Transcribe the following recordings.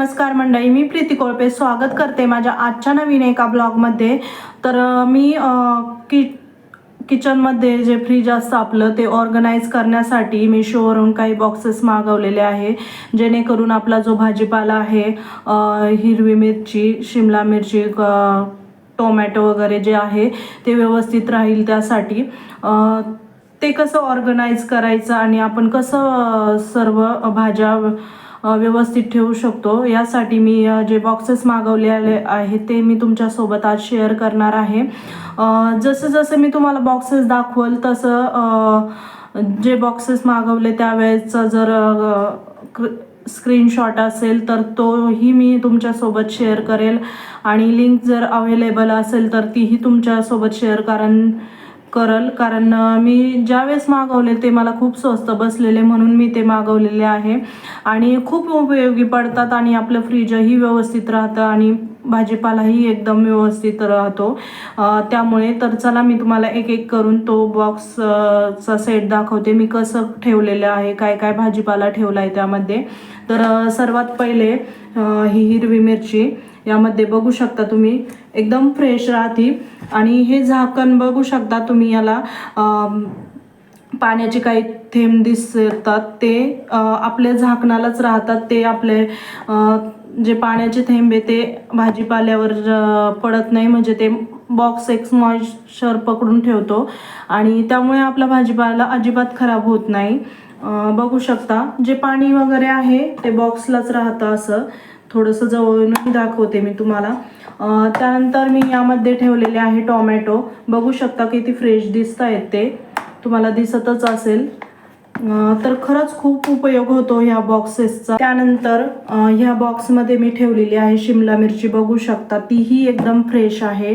नमस्कार मंडळी मी प्रीती कोळपे स्वागत करते माझ्या आजच्या नवीन एका ब्लॉगमध्ये. तर मी कि किचनमध्ये जे फ्रीज असतं आपलं ते ऑर्गनाईज करण्यासाठी मिशोवरून काही बॉक्सेस मागवलेले आहे. जेणेकरून आपला जो भाजीपाला आहे हिरवी मिरची शिमला मिरची क- टोमॅटो वगैरे जे आहे ते व्यवस्थित राहील त्यासाठी. ते कसं ऑर्गनाईज करायचं आणि आपण कसं सर्व भाज्या व्यवस्थित ठेवू शकतो. यासाठी मी जे बॉक्सेस मागवलेले आहे ते मी तुमच्यासोबत आज शेअर करणार आहे. जसं जसं मी तुम्हाला बॉक्सेस दाखवल तसं जे बॉक्सेस मागवले त्यावेळेचा जर स्क्रीनशॉट असेल तर तोही मी तुमच्यासोबत शेअर करेल. आणि लिंक जर अवेलेबल असेल तर तीही तुमच्यासोबत शेअर कारण करल. कारण मी ज्यावेळेस मागवले ते मला खूप स्वस्त बसलेले म्हणून मी ते मागवलेले आहे. आणि खूप उपयोगी पडतात आणि आपलं फ्रीजही व्यवस्थित राहतं आणि भाजीपालाही एकदम व्यवस्थित राहतो. त्यामुळे तर चला मी तुम्हाला एक एक करून तो बॉक्सचा सेट दाखवते. मी कसं ठेवलेलं आहे काय काय भाजीपाला ठेवला आहे त्यामध्ये. तर सर्वात पहिले ही हिरवी मिरची. यामध्ये बघू शकता तुम्ही. एकदम फ्रेश राहते. आणि हे झाकण बघू शकता तुम्ही याला पाण्याचे काही थेंब दिसतात. ते आपल्या झाकणालाच राहतात. ते आपले जे पाण्याचे थेंब आहे ते भाजीपाल्यावर पडत नाही. म्हणजे ते बॉक्स एक मॉइश्चर पकडून ठेवतो. आणि त्यामुळे आपला भाजीपाला अजिबात खराब होत नाही. बघू शकता. जे पाणी वगैरे आहे ते बॉक्सलाच राहतं असं. थोडंसं जवळूनही दाखवते मी तुम्हाला. त्यानंतर मी यामध्ये ठेवलेले आहे टोमॅटो. बघू शकता किती फ्रेश दिसत आहेत ते. तुम्हाला दिसतच असेल. तर खरंच खूप उपयोग होतो ह्या बॉक्सेसचा त्यानंतर ह्या बॉक्समध्ये मी ठेवलेली आहे शिमला मिरची. बघू शकता तीही एकदम फ्रेश आहे.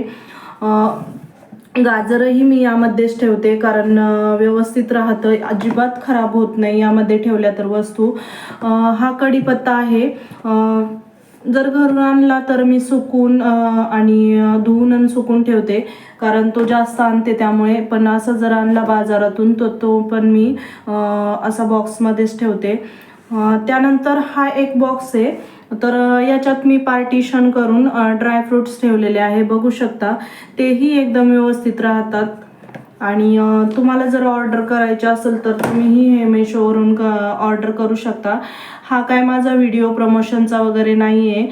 गाजरही मी यामध्येच ठेवते कारण व्यवस्थित राहतं. अजिबात खराब होत नाही यामध्ये ठेवल्या तर वस्तू. हा कढीपत्ता आहे. जर घरून आणला तर मी सुकून आणि धुवून आणि सुकून ठेवते. कारण तो जास्त आणते त्यामुळे. पण असा जर आणला बाजारातून तर तो पण मी असा बॉक्समध्येच ठेवते. त्यानंतर हा एक बॉक्स आहे. तर याच्यात मी पार्टिशन करून ड्रायफ्रुट्स ठेवलेले आहे. बघू शकता. तेही एकदम व्यवस्थित राहतात. आणि तुम्हाला जर ऑर्डर करायची असेल तर तुम्हीही हे मेशोवरून ऑर्डर करू शकता. हा काय माझा व्हिडिओ प्रमोशनचा वगैरे नाही आहे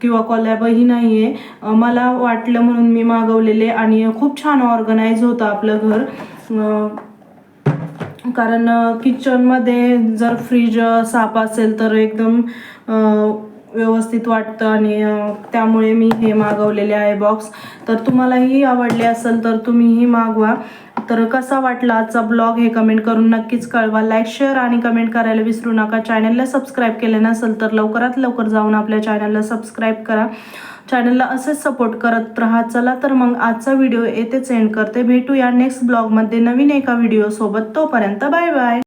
किंवा कॉलॅबही नाही आहे मला वाटलं म्हणून मी मागवलेले आणि खूप छान ऑर्गनाईज होतं आपलं घर. कारण किचनमध्ये जर फ्रीज साफ असेल तर एकदम व्यवस्थित वाटतं आणि त्यामुळे मी हे मागवलेले आहे बॉक्स तर तुम्हालाही आवडले असेल तर तुम्हीही मागवा. तर कसा वाटला आजचा ब्लॉग हे कमेंट करून नक्कीच कळवा. लाईक शेअर आणि कमेंट करायला विसरू नका. चॅनलला सबस्क्राईब केले नसेल तर लवकरात लवकर जाऊन आपल्या चॅनलला सबस्क्राईब करा. चॅनलला असेच सपोर्ट करत राहा. चला तर मग आजचा व्हिडिओ येथेच एंड करते. भेटूया नेक्स्ट ब्लॉगमध्ये नवीन एका व्हिडिओसोबत तोपर्यंत बाय बाय